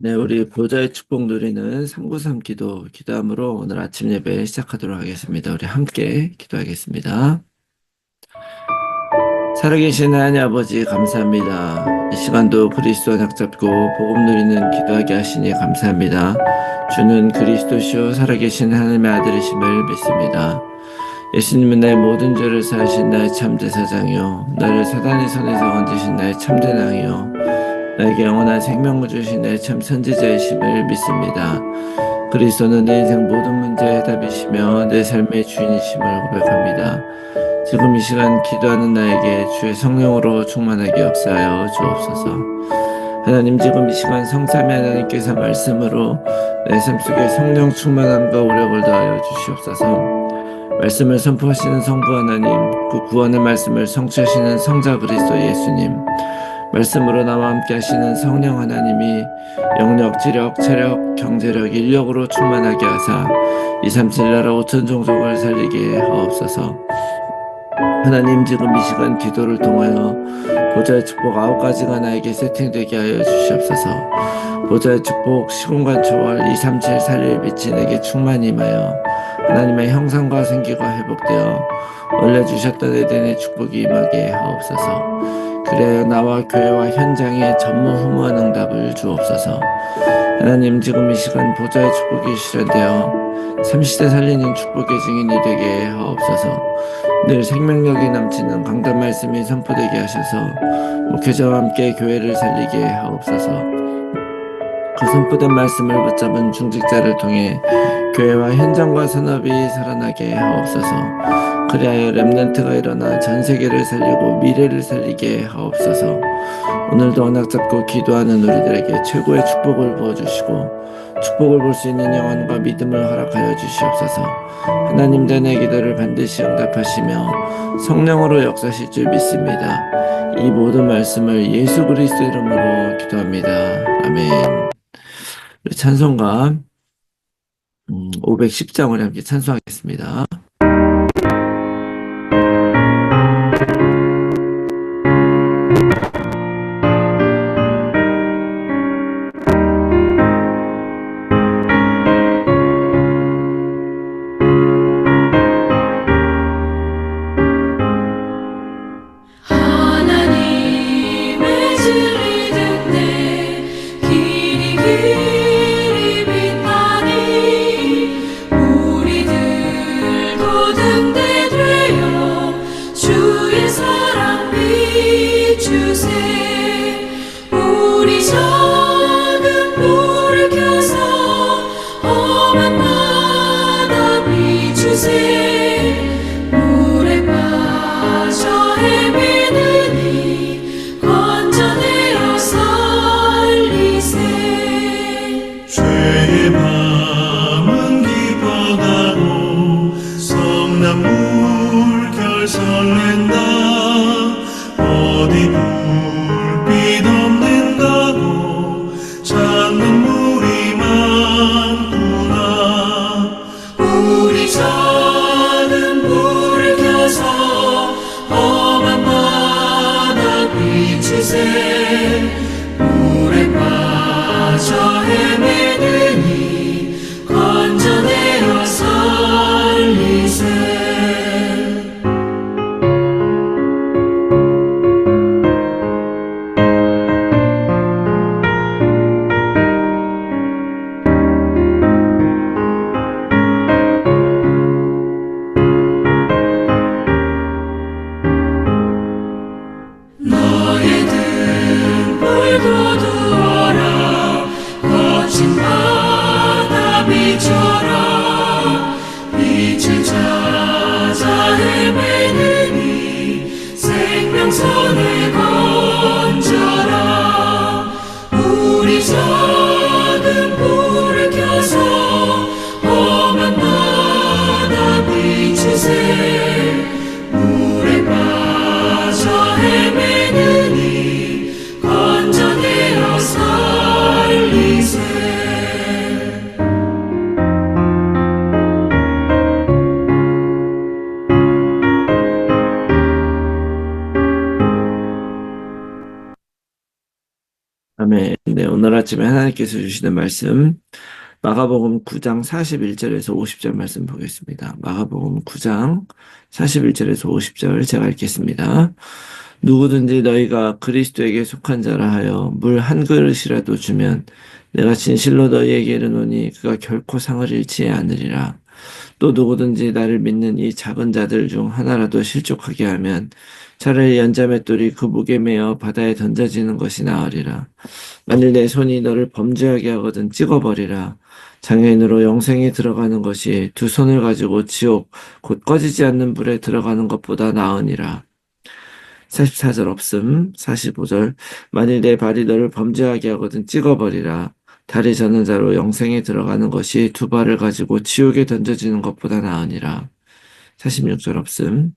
네, 우리 보좌의 축복 누리는 393 기도, 기도함으로 오늘 아침 예배 시작하도록 하겠습니다. 우리 함께 기도하겠습니다. 살아계신 하나님 아버지 감사합니다. 이 시간도 그리스도 낙잡고 복음 누리는 기도하게 하시니 감사합니다. 주는 그리스도시요 살아계신 하나님의 아들이심을 믿습니다. 예수님은 나의 모든 죄를 사하신 나의 참제사장이요 나를 사단의 손에서 건지신 나의 참전왕이요 나에게 영원한 생명을 주신 내 참 선지자이심을 믿습니다. 그리스도는 내 인생 모든 문제의 해답이시며 내 삶의 주인이심을 고백합니다. 지금 이 시간 기도하는 나에게 주의 성령으로 충만하게 역사하여 주옵소서. 하나님 지금 이 시간 성삼위 하나님께서 말씀으로 내 삶 속에 성령 충만함과 오력을 더하여 주시옵소서. 말씀을 선포하시는 성부 하나님, 그 구원의 말씀을 성취하시는 성자 그리스도 예수님, 말씀으로 나와 함께 하시는 성령 하나님이 영력, 지력, 체력, 경제력, 인력으로 충만하게 하사 2, 3, 7 나라 5천 종족을 살리게 하옵소서. 하나님 지금 이 시간 기도를 통하여 보좌의 축복 아홉 가지가 나에게 세팅되게 하여 주시옵소서. 보좌의 축복 시공간 초월 2, 3, 7 살릴 빛이 내게 충만히 임하여 하나님의 형상과 생기가 회복되어 원래 주셨던 에덴의 축복이 임하게 하옵소서. 그래야 나와 교회와 현장에 전무후무한 응답을 주옵소서. 하나님 지금 이 시간 보좌의 축복이 실현되어 삼시대 살리는 축복의 증인이 되게 하옵소서. 늘 생명력이 넘치는 강단 말씀이 선포되게 하셔서 목회자와 함께 교회를 살리게 하옵소서. 그 선포된 말씀을 붙잡은 중직자를 통해 교회와 현장과 산업이 살아나게 하옵소서. 그리하여 렘넌트가 일어나 전 세계를 살리고 미래를 살리게 하옵소서. 오늘도 언약 잡고 기도하는 우리들에게 최고의 축복을 부어주시고 축복을 볼 수 있는 영혼과 믿음을 허락하여 주시옵소서. 하나님 전의 기도를 반드시 응답하시며 성령으로 역사실 줄 믿습니다. 이 모든 말씀을 예수 그리스도 이름으로 기도합니다. 아멘. 찬송가 510장을 함께 찬송하겠습니다. 죄 아멘. 네, 오늘 아침에 하나님께서 주시는 말씀 마가복음 9장 41절에서 50절 말씀 보겠습니다. 마가복음 9장 41절에서 50절 제가 읽겠습니다. 누구든지 너희가 그리스도에게 속한 자라 하여 물 한 그릇이라도 주면 내가 진실로 너희에게 이르노니 그가 결코 상을 잃지 않으리라. 또 누구든지 나를 믿는 이 작은 자들 중 하나라도 실족하게 하면 차라리 연자맷돌이 그 목에 매어 바다에 던져지는 것이 나으리라. 만일 내 손이 너를 범죄하게 하거든 찍어버리라. 장애인으로 영생에 들어가는 것이 두 손을 가지고 지옥 곧 꺼지지 않는 불에 들어가는 것보다 나으니라. 44절 없음 45절 만일 내 발이 너를 범죄하게 하거든 찍어버리라. 다리 저는 자로 영생에 들어가는 것이 두 발을 가지고 지옥에 던져지는 것보다 나으니라. 46절 없음.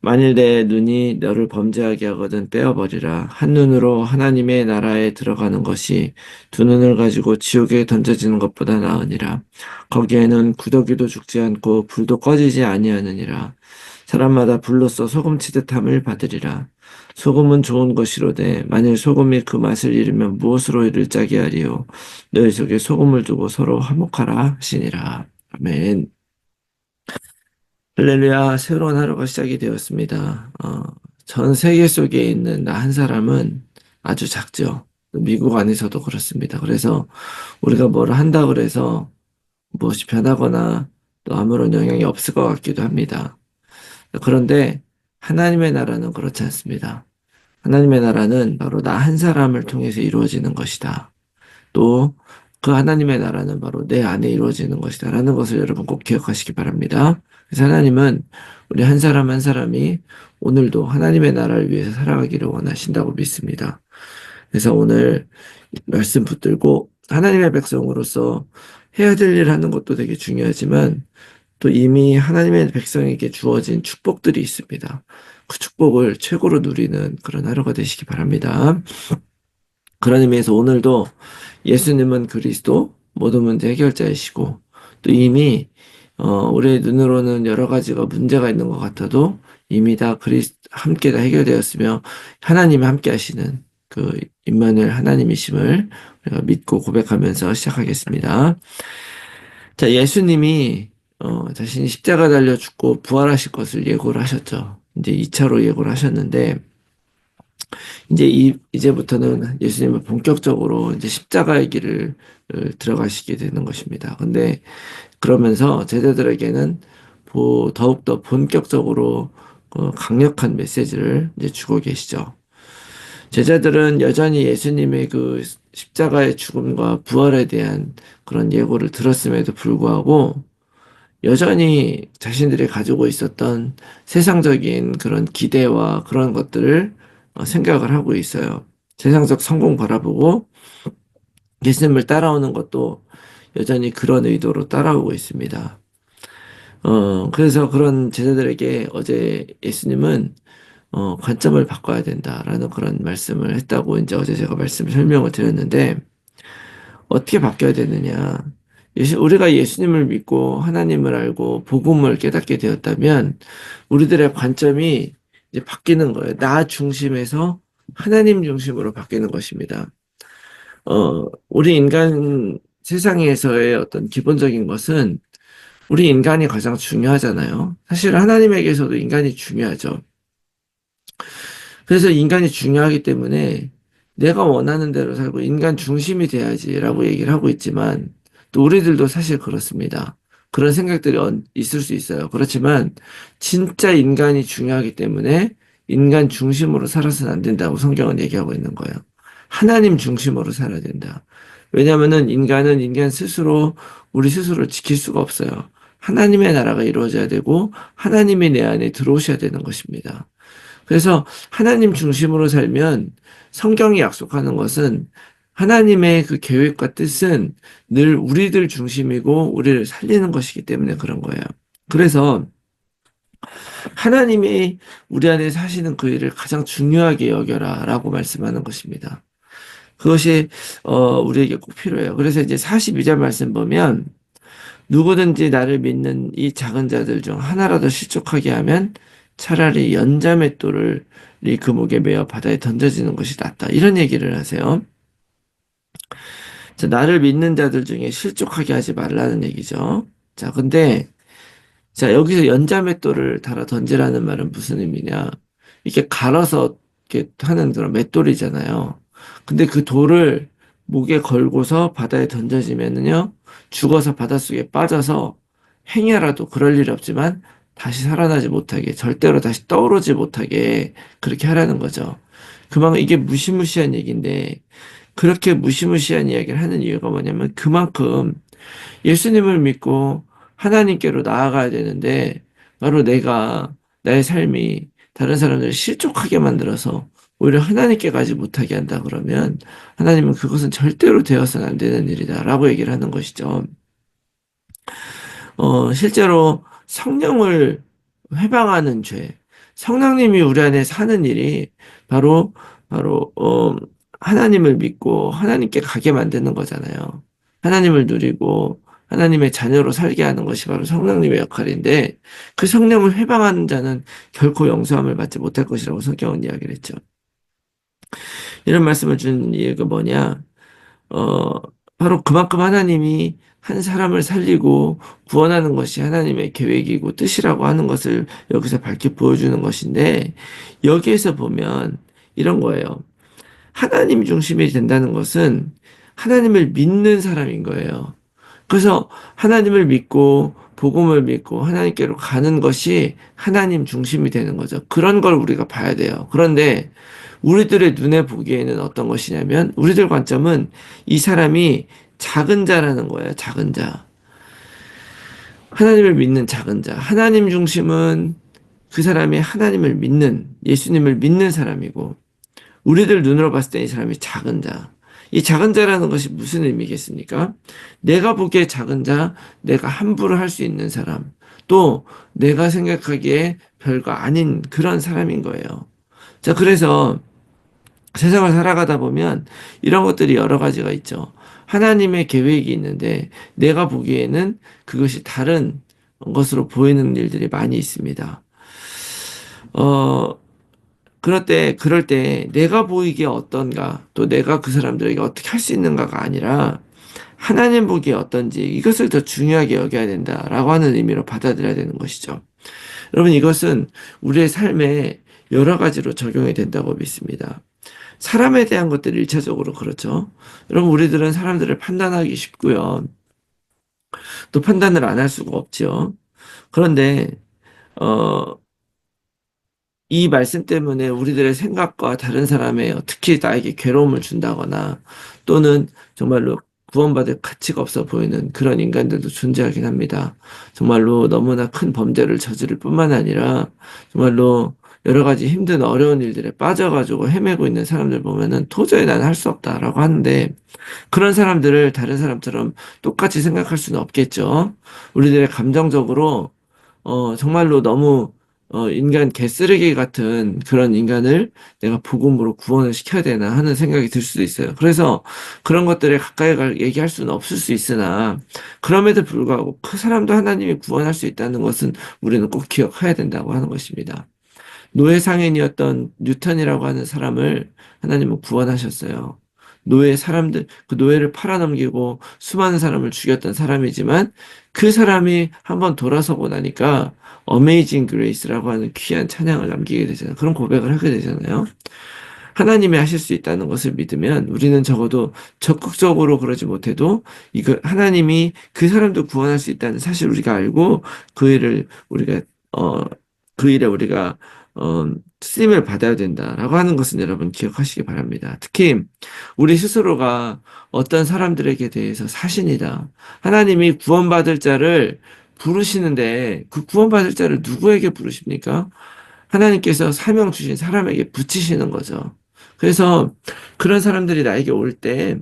만일 내 눈이 너를 범죄하게 하거든 떼어버리라. 한 눈으로 하나님의 나라에 들어가는 것이 두 눈을 가지고 지옥에 던져지는 것보다 나으니라. 거기에는 구더기도 죽지 않고 불도 꺼지지 아니하느니라. 사람마다 불로써 소금 치듯함을 받으리라. 소금은 좋은 것이로되 만일 소금이 그 맛을 잃으면 무엇으로 이를 짜게 하리요. 너희 속에 소금을 두고 서로 화목하라 하시니라. 아멘. 할렐루야, 새로운 하루가 시작이 되었습니다. 어, 전 세계 속에 있는 나 한 사람은 아주 작죠. 미국 안에서도 그렇습니다. 그래서 우리가 뭘 한다 그래서 무엇이 변하거나 또 아무런 영향이 없을 것 같기도 합니다. 그런데 하나님의 나라는 그렇지 않습니다. 하나님의 나라는 바로 나 한 사람을 통해서 이루어지는 것이다. 또 그 하나님의 나라는 바로 내 안에 이루어지는 것이다. 라는 것을 여러분 꼭 기억하시기 바랍니다. 그래서 하나님은 우리 한 사람 한 사람이 오늘도 하나님의 나라를 위해서 살아가기를 원하신다고 믿습니다. 그래서 오늘 말씀 붙들고 하나님의 백성으로서 해야 될 일 하는 것도 되게 중요하지만 또 이미 하나님의 백성에게 주어진 축복들이 있습니다. 그 축복을 최고로 누리는 그런 하루가 되시기 바랍니다. 그런 의미에서 오늘도 예수님은 그리스도 모든 문제 해결자이시고 또 이미 어, 우리의 눈으로는 여러 가지가 문제가 있는 것 같아도 이미 다 그리스 함께 다 해결되었으며 하나님이 함께 하시는 그 임마누엘 하나님이심을 우리가 믿고 고백하면서 시작하겠습니다. 자, 예수님이 어, 자신이 십자가 달려 죽고 부활하실 것을 예고를 하셨죠. 이제 2차로 예고를 하셨는데 이제 이, 이제부터는 예수님은 본격적으로 이제 십자가의 길을 어, 들어가시게 되는 것입니다. 근데 그러면서 제자들에게는 보- 더욱더 본격적으로 어, 강력한 메시지를 이제 주고 계시죠. 제자들은 여전히 예수님의 그 십자가의 죽음과 부활에 대한 그런 예고를 들었음에도 불구하고 여전히 자신들이 가지고 있었던 세상적인 그런 기대와 그런 것들을 어, 생각을 하고 있어요. 세상적 성공 바라보고 예수님을 따라오는 것도 여전히 그런 의도로 따라오고 있습니다. 어, 그래서 그런 제자들에게 어제 예수님은 어, 관점을 바꿔야 된다라는 그런 말씀을 했다고 이제 어제 제가 말씀 설명을 드렸는데 어떻게 바뀌어야 되느냐? 예수, 우리가 예수님을 믿고 하나님을 알고 복음을 깨닫게 되었다면 우리들의 관점이 이제 바뀌는 거예요. 나 중심에서 하나님 중심으로 바뀌는 것입니다. 어, 우리 인간 세상에서의 어떤 기본적인 것은 우리 인간이 가장 중요하잖아요. 사실 하나님에게서도 인간이 중요하죠. 그래서 인간이 중요하기 때문에 내가 원하는 대로 살고 인간 중심이 돼야지라고 얘기를 하고 있지만 또 우리들도 사실 그렇습니다. 그런 생각들이 언- 있을 수 있어요. 그렇지만 진짜 인간이 중요하기 때문에 인간 중심으로 살아서는 안 된다고 성경은 얘기하고 있는 거예요. 하나님 중심으로 살아야 된다. 왜냐하면은 인간은 인간 스스로 우리 스스로를 지킬 수가 없어요. 하나님의 나라가 이루어져야 되고 하나님이 내 안에 들어오셔야 되는 것입니다. 그래서 하나님 중심으로 살면 성경이 약속하는 것은 하나님의 그 계획과 뜻은 늘 우리들 중심이고 우리를 살리는 것이기 때문에 그런 거예요. 그래서 하나님이 우리 안에 사시는 그 일을 가장 중요하게 여겨라 라고 말씀하는 것입니다. 그것이 어, 우리에게 꼭 필요해요. 그래서 이제 42절 말씀 보면 누구든지 나를 믿는 이 작은 자들 중 하나라도 실족하게 하면 차라리 연자맷돌을 그 목에 매어 바다에 던져지는 것이 낫다. 이런 얘기를 하세요. 자, 나를 믿는 자들 중에 실족하게 하지 말라는 얘기죠. 자, 근데 자, 여기서 연자맷돌을 달아 던지라는 말은 무슨 의미냐? 이렇게 갈아서 이렇게 하는 그런 맷돌이잖아요. 근데 그 돌을 목에 걸고서 바다에 던져지면은요, 죽어서 바닷속에 빠져서 행여라도 그럴 일 없지만 다시 살아나지 못하게, 절대로 다시 떠오르지 못하게 그렇게 하라는 거죠. 그만큼 이게 무시무시한 얘기인데, 그렇게 무시무시한 이야기를 하는 이유가 뭐냐면 그만큼 예수님을 믿고 하나님께로 나아가야 되는데 바로 내가 나의 삶이 다른 사람들을 실족하게 만들어서 오히려 하나님께 가지 못하게 한다 그러면 하나님은 그것은 절대로 되어서는 안 되는 일이다라고 얘기를 하는 것이죠. 어, 실제로 성령을 회방하는 죄, 성령님이 우리 안에 사는 일이 바로 바로 어, 하나님을 믿고 하나님께 가게 만드는 거잖아요. 하나님을 누리고 하나님의 자녀로 살게 하는 것이 바로 성령님의 역할인데 그 성령을 회방하는 자는 결코 영수함을 받지 못할 것이라고 성경은 이야기를 했죠. 이런 말씀을 준 이유가 뭐냐? 어, 바로 그만큼 하나님이 한 사람을 살리고 구원하는 것이 하나님의 계획이고 뜻이라고 하는 것을 여기서 밝게 보여주는 것인데 여기에서 보면 이런 거예요. 하나님 중심이 된다는 것은 하나님을 믿는 사람인 거예요. 그래서 하나님을 믿고 복음을 믿고 하나님께로 가는 것이 하나님 중심이 되는 거죠. 그런 걸 우리가 봐야 돼요. 그런데 우리들의 눈에 보기에는 어떤 것이냐면 우리들 관점은 이 사람이 작은 자라는 거예요. 작은 자. 하나님을 믿는 작은 자. 하나님 중심은 그 사람이 하나님을 믿는 예수님을 믿는 사람이고 우리들 눈으로 봤을 때 이 사람이 작은 자. 이 작은 자라는 것이 무슨 의미겠습니까? 내가 보기에 작은 자, 내가 함부로 할 수 있는 사람, 또 내가 생각하기에 별거 아닌 그런 사람인 거예요. 자, 그래서 세상을 살아가다 보면 이런 것들이 여러 가지가 있죠. 하나님의 계획이 있는데 내가 보기에는 그것이 다른 것으로 보이는 일들이 많이 있습니다. 어, 그럴 때, 그럴 때 내가 보이기에 어떤가, 또 내가 그 사람들에게 어떻게 할 수 있는가가 아니라 하나님 보기에 어떤지 이것을 더 중요하게 여겨야 된다라고 하는 의미로 받아들여야 되는 것이죠. 여러분 이것은 우리의 삶에 여러 가지로 적용이 된다고 믿습니다. 사람에 대한 것들이 일차적으로 그렇죠. 여러분 우리들은 사람들을 판단하기 쉽고요. 또 판단을 안 할 수가 없죠. 그런데 어, 이 말씀 때문에 우리들의 생각과 다른 사람의 특히 나에게 괴로움을 준다거나 또는 정말로 구원받을 가치가 없어 보이는 그런 인간들도 존재하긴 합니다. 정말로 너무나 큰 범죄를 저지를 뿐만 아니라 정말로 여러 가지 힘든 어려운 일들에 빠져가지고 헤매고 있는 사람들 보면은 도저히 나는 할수 없다라고 하는데 그런 사람들을 다른 사람처럼 똑같이 생각할 수는 없겠죠. 우리들의 감정적으로 어, 정말로 너무 어, 인간 개쓰레기 같은 그런 인간을 내가 복음으로 구원을 시켜야 되나 하는 생각이 들 수도 있어요. 그래서 그런 것들에 가까이 갈, 얘기할 수는 없을 수 있으나, 그럼에도 불구하고 그 사람도 하나님이 구원할 수 있다는 것은 우리는 꼭 기억해야 된다고 하는 것입니다. 노예 상인이었던 뉴턴이라고 하는 사람을 하나님은 구원하셨어요. 노예 사람들, 그 노예를 팔아넘기고 수많은 사람을 죽였던 사람이지만 그 사람이 한번 돌아서고 나니까 어메이징 그레이스라고 하는 귀한 찬양을 남기게 되잖아요. 그런 고백을 하게 되잖아요. 하나님이 하실 수 있다는 것을 믿으면 우리는 적어도 적극적으로 그러지 못해도 이거 하나님이 그 사람도 구원할 수 있다는 사실 우리가 알고 그 일을 우리가 어 그 일에 우리가 어 쓰임을 받아야 된다라고 하는 것은 여러분 기억하시기 바랍니다. 특히 우리 스스로가 어떤 사람들에게 대해서 사신이다. 하나님이 구원받을 자를 부르시는데 그 구원받을 자를 누구에게 부르십니까? 하나님께서 사명 주신 사람에게 붙이시는 거죠. 그래서 그런 사람들이 나에게 올 때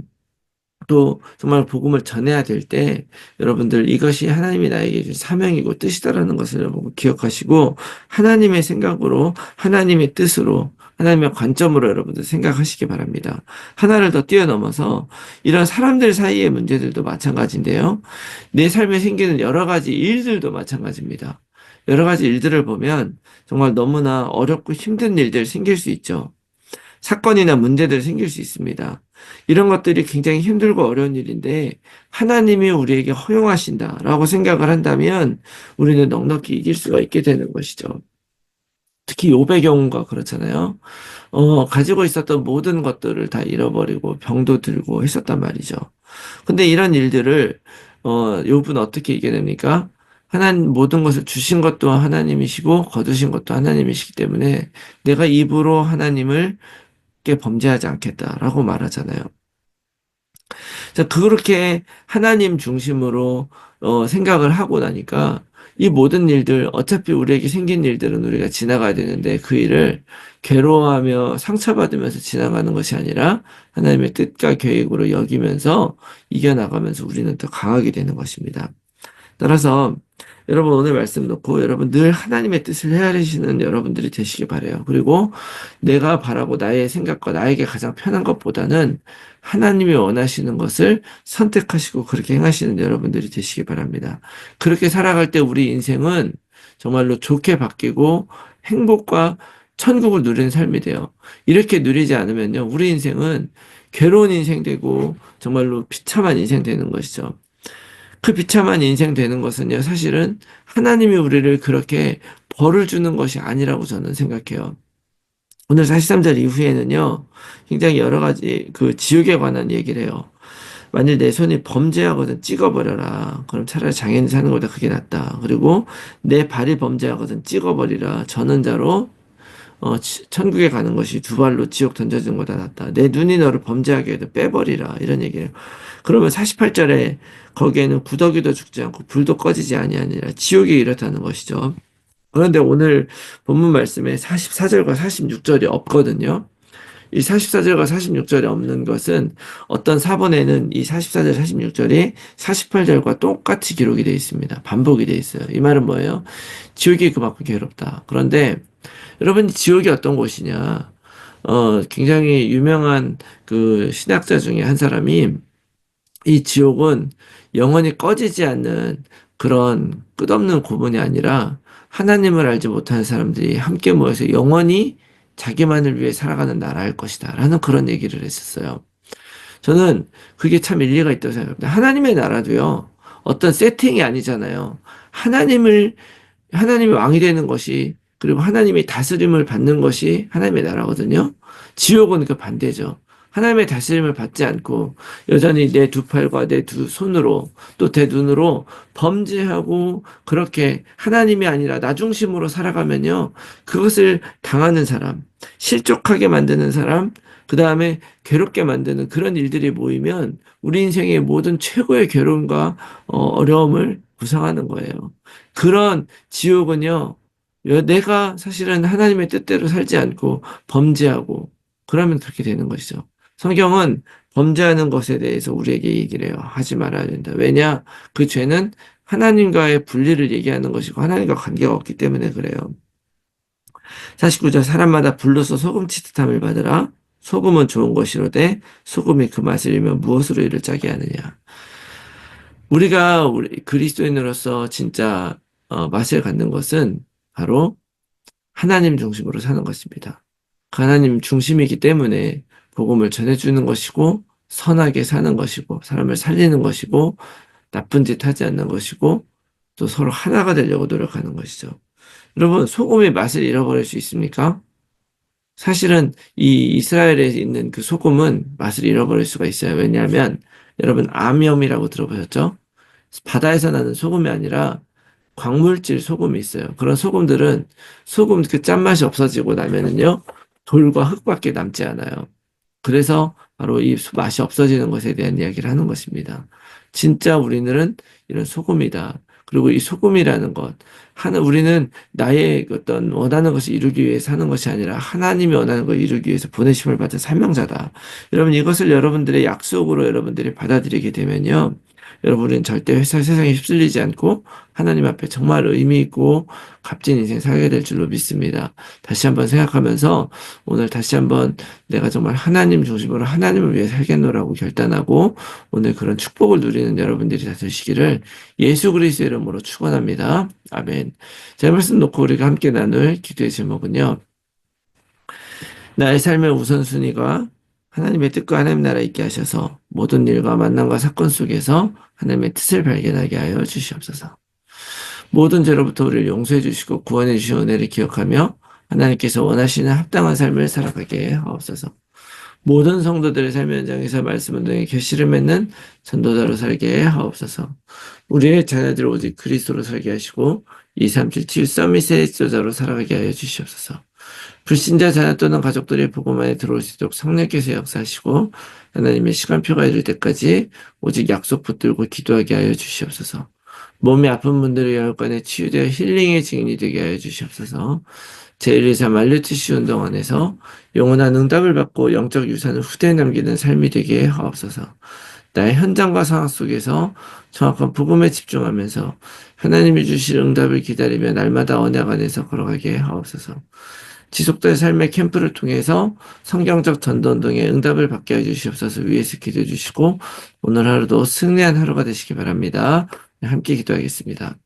또 정말 복음을 전해야 될 때 여러분들 이것이 하나님이 나에게 준 사명이고 뜻이다라는 것을 여러분 기억하시고 하나님의 생각으로 하나님의 뜻으로 하나님의 관점으로 여러분들 생각하시기 바랍니다. 하나를 더 뛰어넘어서 이런 사람들 사이의 문제들도 마찬가지인데요. 내 삶에 생기는 여러 가지 일들도 마찬가지입니다. 여러 가지 일들을 보면 정말 너무나 어렵고 힘든 일들 생길 수 있죠. 사건이나 문제들이 생길 수 있습니다. 이런 것들이 굉장히 힘들고 어려운 일인데 하나님이 우리에게 허용하신다라고 생각을 한다면 우리는 넉넉히 이길 수가 있게 되는 것이죠. 특히 욥의 경우가 그렇잖아요. 어, 가지고 있었던 모든 것들을 다 잃어버리고 병도 들고 했었단 말이죠. 근데 이런 일들을 어, 욥은 어떻게 이겨냅니까? 하나님 모든 것을 주신 것도 하나님이시고 거두신 것도 하나님이시기 때문에 내가 입으로 하나님을 게 범죄하지 않겠다라고 말하잖아요. 자, 그렇게 하나님 중심으로 어, 생각을 하고 나니까 이 모든 일들 어차피 우리에게 생긴 일들은 우리가 지나가야 되는데 그 일을 괴로워하며 상처받으면서 지나가는 것이 아니라 하나님의 뜻과 계획으로 여기면서 이겨나가면서 우리는 더 강하게 되는 것입니다. 따라서 여러분 오늘 말씀 놓고 여러분 늘 하나님의 뜻을 헤아리시는 여러분들이 되시기 바래요. 그리고 내가 바라고 나의 생각과 나에게 가장 편한 것보다는 하나님이 원하시는 것을 선택하시고 그렇게 행하시는 여러분들이 되시기 바랍니다. 그렇게 살아갈 때 우리 인생은 정말로 좋게 바뀌고 행복과 천국을 누리는 삶이 돼요. 이렇게 누리지 않으면요. 우리 인생은 괴로운 인생 되고 정말로 비참한 인생 되는 것이죠. 그 비참한 인생 되는 것은요, 사실은 하나님이 우리를 그렇게 벌을 주는 것이 아니라고 저는 생각해요. 오늘 43절 이후에는요, 굉장히 여러 가지 그 지옥에 관한 얘기를 해요. 만일 내 손이 범죄하거든 찍어버려라. 그럼 차라리 장애인 사는 것보다 그게 낫다. 그리고 내 발이 범죄하거든 찍어버리라. 저는 자로 어, 천국에 가는 것이 두 발로 지옥 던져지는 것보다 낫다. 내 눈이 너를 범죄하게 해도 빼버리라. 이런 얘기를. 그러면 48절에 거기에는 구더기도 죽지 않고 불도 꺼지지 아니하니라. 지옥이 이렇다는 것이죠. 그런데 오늘 본문 말씀에 44절과 46절이 없거든요. 이 44절과 46절이 없는 것은 어떤 사본에는 이 44절, 46절이 48절과 똑같이 기록이 되어 있습니다. 반복이 되어 있어요. 이 말은 뭐예요? 지옥이 그만큼 괴롭다. 그런데 여러분 지옥이 어떤 곳이냐? 어, 굉장히 유명한 그 신학자 중에 한 사람이 이 지옥은 영원히 꺼지지 않는 그런 끝없는 고문이 아니라 하나님을 알지 못하는 사람들이 함께 모여서 영원히 자기만을 위해 살아가는 나라일 것이다. 라는 그런 얘기를 했었어요. 저는 그게 참 일리가 있다고 생각합니다. 하나님의 나라도요, 어떤 세팅이 아니잖아요. 하나님을, 하나님이 왕이 되는 것이 그리고 하나님의 다스림을 받는 것이 하나님의 나라거든요. 지옥은 그 반대죠. 하나님의 다스림을 받지 않고 여전히 내 두 팔과 내 두 손으로 또 내 눈으로 범죄하고 그렇게 하나님이 아니라 나 중심으로 살아가면요. 그것을 당하는 사람, 실족하게 만드는 사람, 그 다음에 괴롭게 만드는 그런 일들이 모이면 우리 인생의 모든 최고의 괴로움과 어, 어려움을 구성하는 거예요. 그런 지옥은요. 내가 사실은 하나님의 뜻대로 살지 않고 범죄하고 그러면 그렇게 되는 것이죠. 성경은 범죄하는 것에 대해서 우리에게 얘기를 해요. 하지 말아야 된다. 왜냐? 그 죄는 하나님과의 분리를 얘기하는 것이고 하나님과 관계가 없기 때문에 그래요. 49절 사람마다 불로서 소금 치듯함을 받으라. 소금은 좋은 것이로되 소금이 그 맛을 잃으면 무엇으로 이를 짜게 하느냐. 우리가 우리 그리스도인으로서 진짜 어, 맛을 갖는 것은 바로 하나님 중심으로 사는 것입니다. 그 하나님 중심이기 때문에 복음을 전해주는 것이고 선하게 사는 것이고 사람을 살리는 것이고 나쁜 짓 하지 않는 것이고 또 서로 하나가 되려고 노력하는 것이죠. 여러분 소금의 맛을 잃어버릴 수 있습니까? 사실은 이 이스라엘에 있는 그 소금은 맛을 잃어버릴 수가 있어요. 왜냐하면 여러분 암염이라고 들어보셨죠? 바다에서 나는 소금이 아니라 광물질 소금이 있어요. 그런 소금들은 소금 그 짠맛이 없어지고 나면은요, 돌과 흙밖에 남지 않아요. 그래서 바로 이 맛이 없어지는 것에 대한 이야기를 하는 것입니다. 진짜 우리는 이런 소금이다. 그리고 이 소금이라는 것, 하나, 우리는 나의 어떤 원하는 것을 이루기 위해 사는 것이 아니라 하나님이 원하는 것을 이루기 위해서 보내심을 받은 사명자다. 여러분, 이것을 여러분들의 약속으로 여러분들이 받아들이게 되면요. 여러분은 절대 회사 세상에 휩쓸리지 않고 하나님 앞에 정말 의미 있고 값진 인생 살게 될 줄로 믿습니다. 다시 한번 생각하면서 오늘 다시 한번 내가 정말 하나님 중심으로 하나님을 위해 살겠노라고 결단하고 오늘 그런 축복을 누리는 여러분들이 다 되시기를 예수 그리스도의 이름으로 축원합니다. 아멘. 제 말씀 놓고 우리가 함께 나눌 기도의 제목은요. 나의 삶의 우선순위가 하나님의 뜻과 하나님 나라 있게 하셔서 모든 일과 만남과 사건 속에서 하나님의 뜻을 발견하게 하여 주시옵소서. 모든 죄로부터 우리를 용서해 주시고 구원해 주신 은혜를 기억하며 하나님께서 원하시는 합당한 삶을 살아가게 하옵소서. 모든 성도들의 삶의 현장에서 말씀 운동에 결실을 맺는 전도자로 살게 하옵소서. 우리의 자녀들을 오직 그리스도로 살게 하시고 237 치유 서밋의 지도자로 살아가게 하여 주시옵소서. 불신자 자녀 또는 가족들의 복음 안에 들어올 수 있도록 성령께서 역사하시고 하나님의 시간표가 이를 때까지 오직 약속 붙들고 기도하게 하여 주시옵소서. 몸이 아픈 분들의 열관에 치유되어 힐링의 증인이 되게 하여 주시옵소서. 제123 말르티시 운동 안에서 영원한 응답을 받고 영적 유산을 후대에 남기는 삶이 되게 하옵소서. 나의 현장과 상황 속에서 정확한 복음에 집중하면서 하나님이 주실 응답을 기다리며 날마다 언약 안에서 걸어가게 하옵소서. 지속된 삶의 캠프를 통해서 성경적 전도운동에 응답을 받게 해주시옵소서 위에 서 기도해 주시고 오늘 하루도 승리한 하루가 되시기 바랍니다. 함께 기도하겠습니다.